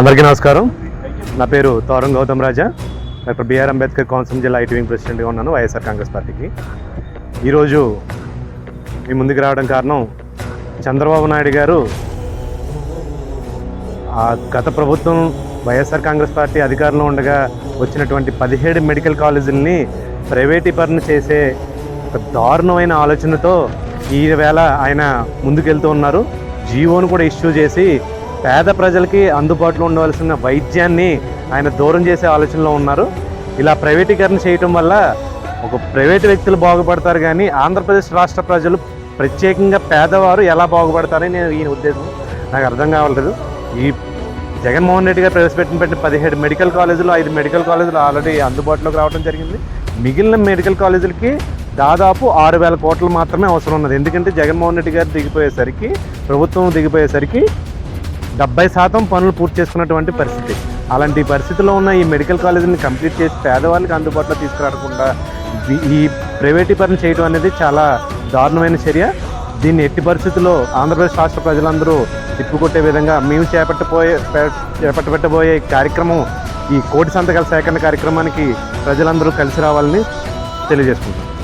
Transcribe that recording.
అందరికీ నమస్కారం. నా పేరు Thoram Gautam Raja. Doctor B R Ambedkar council జిల్లా ఐటీ వింగ్ ప్రెసిడెంట్గా ఉన్నాను వైఎస్ఆర్ కాంగ్రెస్ పార్టీకి. ఈరోజు మీ ముందుకు రావడం కారణం చంద్రబాబు నాయుడు గారు ఆ గత ప్రభుత్వం వైఎస్ఆర్ కాంగ్రెస్ పార్టీ అధికారంలో ఉండగా వచ్చినటువంటి పదిహేడు మెడికల్ కాలేజీలని ప్రైవేటీకరణ చేసే ఒక దారుణమైన ఆలోచనతో ఈవేళ ఆయన ముందుకెళ్తూ ఉన్నారు. జీవోను కూడా ఇష్యూ చేసి పేద ప్రజలకి అందుబాటులో ఉండవలసిన వైద్యాన్ని ఆయన దూరం చేసే ఆలోచనలో ఉన్నారు. ఇలా ప్రైవేటీకరణ చేయటం వల్ల ఒక ప్రైవేట్ వ్యక్తులు బాగుపడతారు కానీ ఆంధ్రప్రదేశ్ రాష్ట్ర ప్రజలు ప్రత్యేకంగా పేదవారు ఎలా బాగుపడతారని నేను ఈయన ఉద్దేశం. నాకు అర్థం కావట్లేదు. ఈ జగన్మోహన్ రెడ్డి గారు ప్రవేశపెట్టిన పెట్టిన పదిహేడు మెడికల్ కాలేజీలు ఐదు మెడికల్ కాలేజీలు ఆల్రెడీ అందుబాటులోకి రావడం జరిగింది. మిగిలిన మెడికల్ కాలేజీలకి దాదాపు ఆరు వేల కోట్లు మాత్రమే అవసరం ఉన్నది. ఎందుకంటే జగన్మోహన్ రెడ్డి గారు దిగిపోయేసరికి ప్రభుత్వం దిగిపోయేసరికి డెబ్బై శాతం పనులు పూర్తి చేసుకున్నటువంటి పరిస్థితి. అలాంటి పరిస్థితిలో ఉన్న ఈ మెడికల్ కాలేజీని కంప్లీట్ చేసి పేదవాళ్ళకి అందుబాటులో తీసుకురాకుండా ఈ- ఈ ప్రైవేటీకరణ చేయడం అనేది చాలా దారుణమైన చర్య. దీన్ని ఎట్టి పరిస్థితుల్లో ఆంధ్రప్రదేశ్ రాష్ట్ర ప్రజలందరూ తిప్పుకొట్టే విధంగా మేము చేపట్టబోయే చేపట్టబెట్టబోయే కార్యక్రమం ఈ కోటి సంతకాల సేకరణ కార్యక్రమానికి ప్రజలందరూ కలిసి రావాలని తెలియజేసుకుంటాం